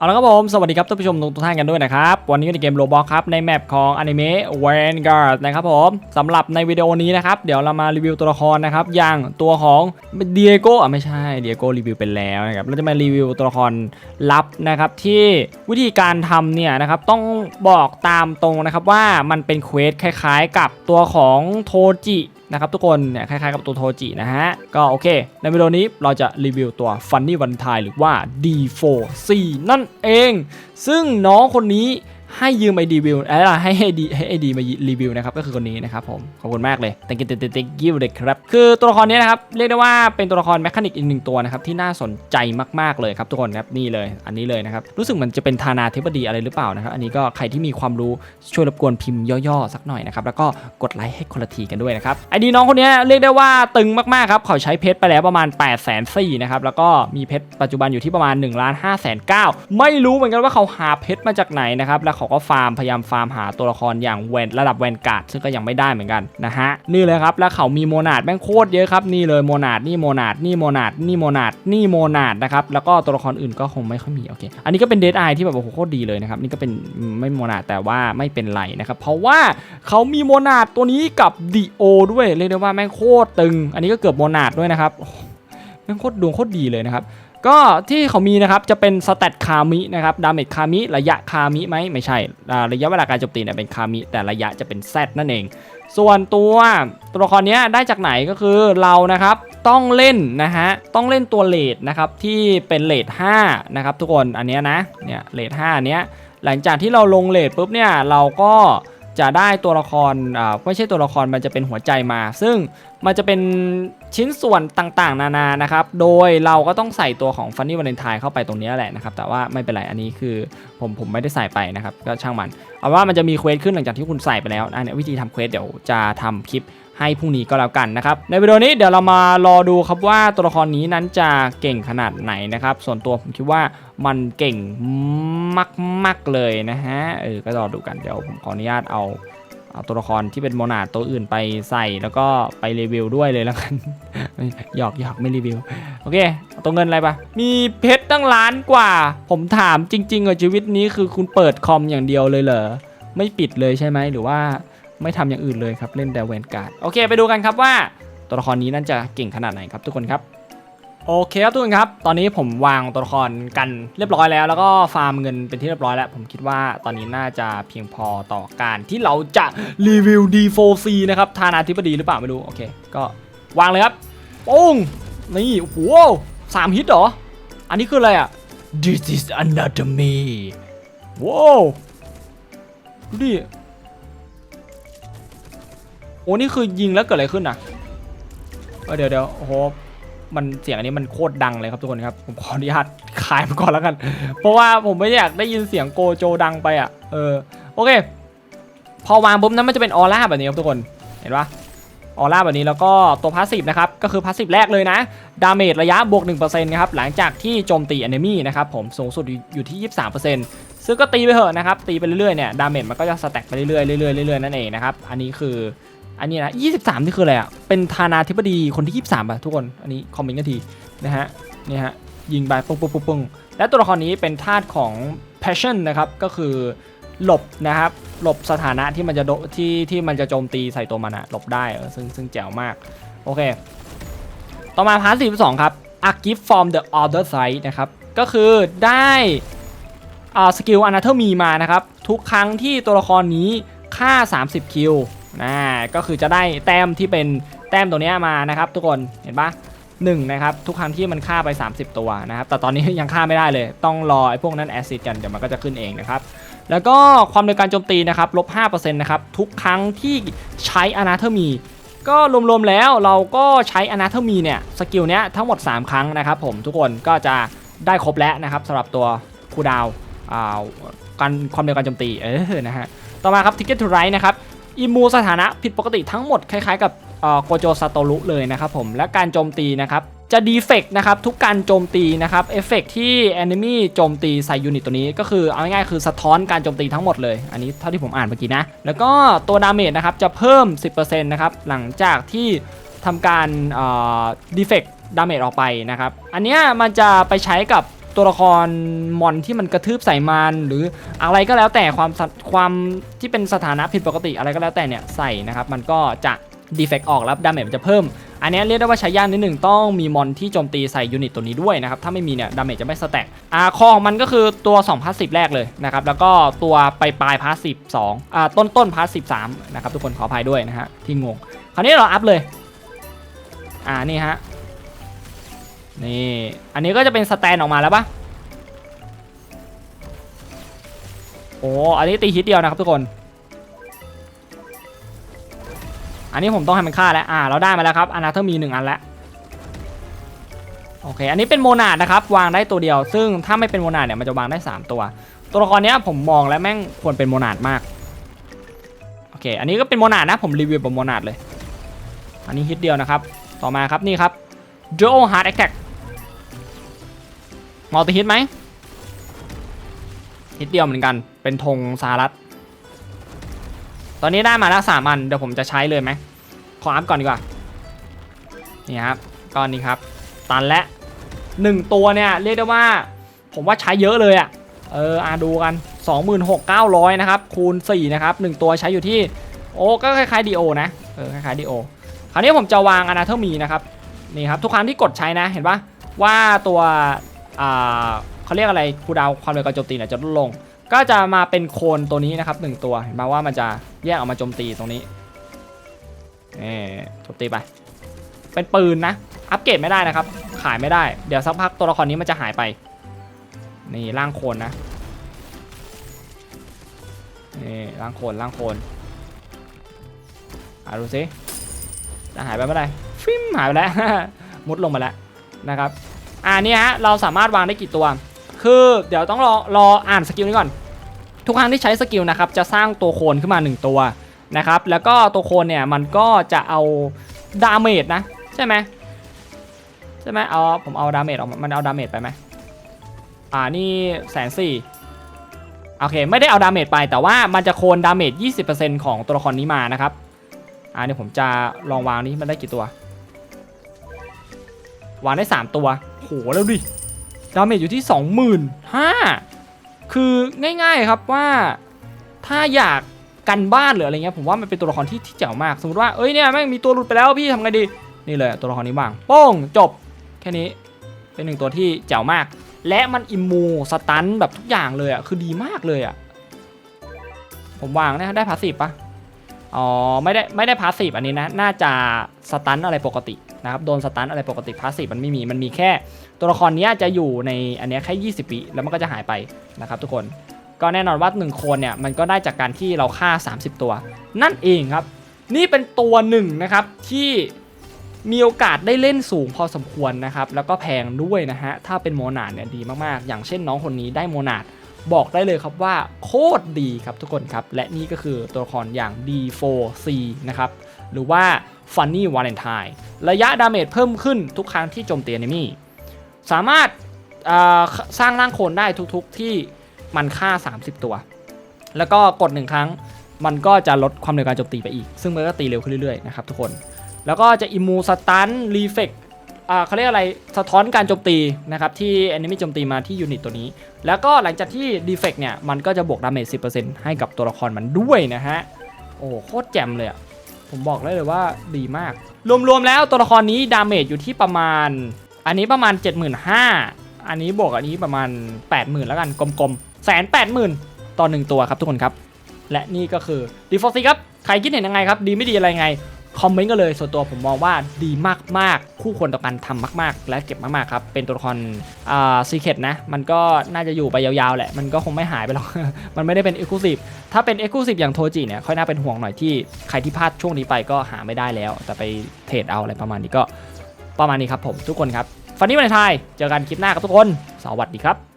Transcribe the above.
เอาละครับผม สวัสดีครับท่านผู้ชมทุกท่านกันด้วยนะครับ วันนี้ในเกมโรบอ x ครับ ในแมปของอนิเมะ Vanguard นะครับผมสำหรับในวิดีโอนี้นะครับ เดี๋ยวเรามารีวิวตัวละครนะครับ อย่างตัวของเดียโกอะไม่ใช่เดียโกรีวิวไปแล้วนะครับเราจะมารีวิวตัวละครลับนะครับ ที่วิธีการทำเนี่ยนะครับ ต้องบอกตามตรงนะครับว่ามันเป็นเควสคล้ายๆ กับตัวของโทจิ นะครับทุกคนเนี่ยคล้ายๆกับตัวโทจินะฮะ ก็โอเค ในวิดีโอนี้เราจะรีวิวตัว Funny One Time หรือว่า D4C นั่นเอง ซึ่งน้องคนนี้ ให้ยืมไอดีวิวเอ้ยให้ให้ดีให้ไอดีมารีวิวนะครับก็คือคนนี้นะครับผมขอบคุณมากเลย thank you thank you เลยครับคือตัวละครนี้นะครับเรียกได้ว่าเป็นตัวละครแมคานิกอีกหนึ่งตัวนะครับที่น่าสนใจมากๆเลยครับทุกคนครับนี่เลย อันนี้เลยนะครับรู้สึกมันจะเป็นธานาธิบดีอะไรหรือเปล่านะครับอันนี้ก็ใครที่มีความรู้ช่วยรบกวนพิมพ์ย่อๆสักหน่อยนะครับแล้วก็กดไลค์ให้คนละทีกันด้วยนะครับไอดีน้องคนนี้เรียกได้ว่าตึงมากๆครับเขาใช้เพชรไปแล้วประมาณ8 0 0 0 0 0นะครับแล้วก็มีเพชรปัจจุบันอยู่ที่ประมาณ1นึ่งล้านห้าแสนเก้าไม่รู้เหมือนกันว่าเขาหาเพชรมาจากไหนนะครับแล้วเขาก็ฟาร์มพยายามฟาร์มหาตัวละครอย่างแวนระดับแวนการ์ดซึ่งก็ยังไม่ได้เหมือนกันนะฮะนี่เลยครับแล้วเขามีโมนาดแม่งโคตรเยอะครับนี่เลยโมนาดนี่โมนาดนี่โมนาดนี่โมนาดนี่โมนาดนะครับแล้วก็ตัวละครอื่นก็คงไม่ค่อยมีโอเคอันนี้ก็เป็นเดดไอที่แบบโอ้โหโคตรดีเลยนะครับนี่ก็เป็นไม่โมนาดแต่ว่าไม่เป็นไรนะครับเพราะว่าเขามีโมนาดตัวนี้กับดีโอด้วยเรียกได้ว่าแม่งโคตรตึง อันนี้ก็เกือบโมนาดด้วยนะครับแม่งโคตรดวงโคตรดีเลยนะครับ ก็ที่เขามีนะครับจะเป็นสเตตคามินะครับดาเมจคามิระยะคามิไหมไม่ใช่ ระยะเวลาการโจมตีเนี่ยเป็นคามิ แต่ระยะจะเป็นแซนั่นเอง ส่วนตัวตัวละครเนี้ยได้จากไหนก็คือเรานะครับต้องเล่นนะฮะต้องเล่นตัวเลดนะครับที่เป็นเลด5นะครับทุกคนอันเนี้ยนะเนี่ยเลด5อันเนี้ยหลังจากที่เราลงเลดปุ๊บเนี่ยเราก็จะได้ตัวละครอ่าไม่ใช่ตัวละครมันจะเป็นหัวใจมา ซึ่งมันจะเป็น ชิ้นส่วนต่างๆ นานานะครับ โดยเราก็ต้องใส่ตัวของฟันนี่วาเลนไทน์เข้าไปตรงนี้แหละนะครับ แต่ว่าไม่เป็นไร อันนี้คือผมผมไม่ได้ใส่ไปนะครับ ก็ช่างมัน เอาว่ามันจะมีเควสขึ้นหลังจากที่คุณใส่ไปแล้ว อันนี้วิธีทำเควสเดี๋ยวจะทำคลิปให้พรุ่งนี้ก็แล้วกันนะครับ ในวิดีโอนี้เดี๋ยวเรามารอดูครับว่าตัวละครนี้นั้นจะเก่งขนาดไหนนะครับ ส่วนตัวผมคิดว่ามันเก่งมากๆเลยนะฮะ เออ ก็รอดูกัน เดี๋ยวผมขออนุญาตเอา เอาตัวละครที่เป็นโมนาตัวอื่นไปใส่แล้วก็ไปรีวิวด้วยเลยแล้วกันหยอกหยอกไม่รีวิว โอเคเอาตัวเงินอะไรปะมีเพชรตั้งล้านกว่า ผมถามจริงๆอะชีวิตนี้คือคุณเปิดคอมอย่างเดียวเลยเหรอไม่ปิดเลยใช่ไหมหรือว่าไม่ทำอย่างอื่นเลยครับเล่นแต่แวนการ์ดโอเค ไปดูกันครับว่าตัวละครนี้นั่นจะเก่งขนาดไหนครับทุกคนครับ โอเคครับทุกคนครับ ตอนนี้ผมวางตัวละครกันเรียบร้อยแล้ว แล้วก็ฟาร์มเงินเป็นที่เรียบร้อยแล้ว ผมคิดว่าตอนนี้น่าจะเพียงพอต่อการที่เราจะรีวิว D4C นะครับทานาธิบดีหรือเปล่าไม่รู้ โอเค ก็วางเลยครับปุ้งนี่โอ้โหสามฮิตเหรอ อันนี้คืออะไรอะ This is anatomy ว้าวดูดิโอ้นี่คือยิงแล้วเกิดอะไรขึ้นอะเเดี๋ยวเดี๋ยวโอ้โห มันเสียงอันนี้มันโคตรดังเลยครับทุกคนครับ ผมขออนุญาตขายมันก่อนแล้วกัน เพราะว่าผมไม่อยากได้ยินเสียงโกโจดังไปอะ เออ โอเค พอวางปุ๊บนั้นมันจะเป็นออร่าแบบนี้ครับทุกคน เห็นปะออร่าแบบนี้แล้วก็ตัวพาสซีฟนะครับ ก็คือพาสซีฟแรกเลยนะ ดาเมจระยะบวก1%นะครับ หลังจากที่โจมตีอนเมี่นะครับผม สูงสุดอยู่ที่ 23%ซึ่งก็ตีไปเถอะนะครับ ตีไปเรื่อยๆเนี่ย ดาเมจมันก็จะสแต็กไปเรื่อยๆเรื่อยๆเรื่อยๆนั่นเองนะครับ อันนี้คือ อันนี้นะ23นี่คืออะไรอะ เป็นธานาธิบดีคนที่23ป่ะทุกคน อันนี้คอมเมนต์กันทีนะฮะ นี่ฮะ ยิงไปปุ้งปุ้งปุ้งปุ้งและตัวละครนี้เป็นธาตุของ passion นะครับ ก็คือหลบนะครับ หลบสถานะที่มันจะโดที่ที่มันจะโจมตีใส่ตัวมันอะหลบได้เออซึ่งซึ่งแจ๋วมาก โอเค ต่อมาพาร์ท42ครับ a gift from the other side นะครับ ก็คือได้สกิลอนาเทอร์มีมานะครับ ทุกครั้งที่ตัวละครนี้ค่า 30 คิว นะก็คือจะได้แต้มที่เป็นแต้มตัวนี้มานะครับ ทุกคนเห็นปะหนึ่งนะครับทุกครั้งที่มันฆ่าไป 30 ตัวนะครับแต่ตอนนี้ยังฆ่าไม่ได้เลย ต้องรอไอ้พวกนั้นแอซิดกันเดี๋ยวมันก็จะขึ้นเองนะครับแล้วก็ความเร็วการโจมตีนะครับลบ5%นะครับทุกครั้งที่ใช้อนาเทอร์มีก็รวมๆแล้วเราก็ใช้อนาเทอร์มีเนี่ยสกิลเนี้ยทั้งหมด 3 ครั้งนะครับผมทุกคนก็จะได้ครบแล้วนะครับสำหรับตัวคูดาวอ่าการความเร็วการโจมตีเออนะฮะต่อมาครับ Ticket to Ride นะครับ อิมูสถานะผิดปกติทั้งหมดคล้ายๆกับโกโจซาโตรุเลยนะครับผมและการโจมตีนะครับจะดีเฟกนะครับทุกการโจมตีนะครับเอฟเฟกที่ Enemy โจมตีใส่ยูนิตตัวนี้ก็คือเอาง่ายๆคือสะท้อนการโจมตีทั้งหมดเลย อันนี้เท่าที่ผมอ่านเมื่อกี้นะ แล้วก็ตัวดาเมจนะครับจะเพิ่ม 10%นะครับหลังจากที่ทำการดีเฟกดาเมจออกไปนะครับ อันนี้มันจะไปใช้กับ ตัวละครมอนที่มันกระทืบใส่มันหรืออะไรก็แล้วแต่ความความที่เป็นสถานะผิดปกติอะไรก็แล้วแต่เนี่ยใส่นะครับมันก็จะดีเฟกต์ออกแล้วดาเมจมันจะเพิ่ม อันนี้เรียกได้ว่าใช้ยากนิดหนึ่งต้องมีมอนที่โจมตีใส่ยูนิตตัวนี้ด้วยนะครับ ถ้าไม่มีเนี่ยดาเมจจะไม่สแต็กอ่าคอของมันก็คือตัว2พาสซีฟแรกเลยนะครับ แล้วก็ตัวปลายปลายพาสซีฟสองอ่าต้นต้นพาสซีฟสามนะครับ ทุกคนขออภัยด้วยนะฮะที่งง คราวนี้เราอัพเลย อ่านี่ฮะ นี่ อันนี้ก็จะเป็นสแตนออกมาแล้วปะโอ้อันนี้ตีฮิตเดียวนะครับทุกคน อันนี้ผมต้องให้มันฆ่าแล้ว อ่า เราได้มาแล้วครับอนาเธอร์มีหนึ่งอันแล้ว โอเค อันนี้เป็นโมนาดนะครับ วางได้ตัวเดียว ซึ่งถ้าไม่เป็นโมนาดเนี่ยมันจะวางได้ 3 ตัว ตัวละครเนี้ยผมมองแล้วแม่งควรเป็นโมนาดมาก โอเค อันนี้ก็เป็นโมนาดนะ ผมรีวิวแบบโมนาดเลย อันนี้ฮิตเดียวนะครับ ต่อมาครับนี่ครับ Dual Hard Attack มัลติฮิตไหมฮิตเดียวเหมือนกัน เป็นธงสหรัฐ ตอนนี้ได้มาแล้วสามอัน เดี๋ยวผมจะใช้เลยไหม ขออัพก่อนดีกว่า นี่ครับก้อนนี้ครับ ตันและหนึ่งตัวเนี่ยเรียกได้ว่า ผมว่าใช้เยอะเลยอะ่ะ เอออาดูกัน 26,900 นะครับ คูณ 4 นะครับ 1 ตัวใช้อยู่ที่ โอ้ก็คล้ายๆ DO นะ เออคล้ายๆ DO คราวนี้ผมจะวางอนาเทอร์มีนะครับ นี่ครับ ทุกครั้งที่กดใช้นะ เห็นปะว่าตัว เขาเรียกอะไรคูดาวความเร็วการโจมตีเนี่ยจะลดลง ก็จะมาเป็นโคนตัวนี้นะครับหนึ่งตัวเห็นปะว่ามันจะแยกออกมาโจมตีตรงนี้นี่โจมตีไป เป็นปืนนะ อัปเกรดไม่ได้นะครับ ขายไม่ได้ เดี๋ยวสักพักตัวละครนี้มันจะหายไป นี่ร่างโคนนะนี่ร่างโคนร่างโคนอะดูสิจะหายไปเมื่อไหร่ฟิมหายไปแล้ว มุดลงมาแล้วนะครับ อ่านี่ฮะเราสามารถวางได้กี่ตัว คือเดี๋ยวต้องรอรออ่านสกิลนี้ก่อน ทุกครั้งที่ใช้สกิลนะครับจะสร้างตัวโคนขึ้นมา 1 ตัวนะครับแล้วก็ตัวโคนเนี่ยมันก็จะเอาดาเมจนะใช่ไหมใช่ไหมเอาผมเอาดาเมจออกมามันเอาดาเมจไปไหมอ่านี่แสนสี่โอเคไม่ได้เอาดาเมจไปแต่ว่ามันจะโคนดาเมจ20%ของตัวละครนี้มานะครับอ่าเดี๋ยวผมจะลองวางนี้มันได้กี่ตัว วางได้ 3 ตัว หแล้วดิ ดาเมจอยู่ที่ 25,000คือง่ายๆครับว่าถ้าอยากกันบ้านหรืออะไรเงี้ยผมว่ามันเป็นตัวละครที่ที่เจ๋วมาก สมมติว่าเอ้ยเนี่ยแม่งมีตัวหลุดไปแล้วพี่ทำไงดี นี่เลยตัวละครนี้บ้างโป้งจบแค่นี้เป็นหนึ่งตัวที่เจ๋วมาก และมันอิมมูสตันแบบทุกอย่างเลยอะคือดีมากเลยอะผมวางนะได้พาสีฟปะอ๋อไม่ได้ไม่ได้พาสีฟอันนี้นะ น่าจะสตันอะไรปกติ นะครับโดนสตันอะไรปกติพาสซีฟมันไม่มีมันมีแค่ ตัวละครเนี้ยจะอยู่ในอันเนี้ยแค่ 20 ปีแล้วมันก็จะหายไปนะครับทุกคนก็แน่นอนว่า 1 คนเนี่ยมันก็ได้จากการที่เราฆ่า 30 ตัว นั่นเองครับ นี่เป็นตัวหนึ่งนะครับที่มีโอกาสได้เล่นสูงพอสมควรนะครับ แล้วก็แพงด้วยนะฮะ ถ้าเป็นโมนาดเนี่ยดีมากๆ อย่างเช่นน้องคนนี้ได้โมนาดบอกได้เลยครับว่าโคตรดีครับทุกคนครับ และนี่ก็คือตัวละครอย่าง D4C นะครับ หรือว่า Funny Valentine ระยะดาเมจเพิ่มขึ้นทุกครั้งที่โจมตี enemy สามารถสร้างร่างโคลนได้ทุกๆที่มันฆ่า 30 ตัว แล้วก็กดหนึ่งครั้งมันก็จะลดความเร็วการโจมตีไปอีก ซึ่งมันก็ตีเร็วขึ้นเรื่อยๆนะครับทุกคน แล้วก็จะอิมูสตันรีเฟกเขาเรียกอะไรสะท้อนการโจมตีนะครับที่ enemy โจมตีมาที่ยูนิตตัวนี้ แล้วก็หลังจากที่ defect เนี่ยมันก็จะบวกดาเมจ10%ให้กับตัวละครมันด้วยนะฮะ โอ้โคตรแจ่มเลยอะ ผมบอกได้เลยว่าดีมาก รวมๆแล้วตัวละครนี้ดาเมจอยู่ที่ประมาณ อันนี้ประมาณ 75,000 อันนี้บวกอันนี้ประมาณ 80,000 แล้วกันกลมๆแสนแปดหมื่นต่อหนึ่งตัวครับทุกคนครับ และนี่ก็คือดีฟอสซีครับ ใครคิดเห็นยังไงครับ ดีไม่ดีอะไรไง คอมเมนต์กันเลยส่วนตัวผมมองว่าดีมากๆ คู่ควรต่อการทำมาก ๆ และเก็บมากๆครับ เป็นตัวละครอ่าซีเคดนะ มันก็น่าจะอยู่ไปยาวๆ แหละ มันก็คงไม่หายไปหรอก มันไม่ได้เป็น Exclusive ถ้าเป็น Exclusive อย่างโทจิเนี่ยค่อยน่าเป็นห่วงหน่อยที่ใครที่พลาดช่วงนี้ไปก็หาไม่ได้แล้ว แต่ไปเทรดเอาอะไรประมาณนี้ก็ประมาณนี้ครับผมทุกคนครับฟันนี่วันไทยเจอกันคลิปหน้าครับทุกคน สวัสดีครับ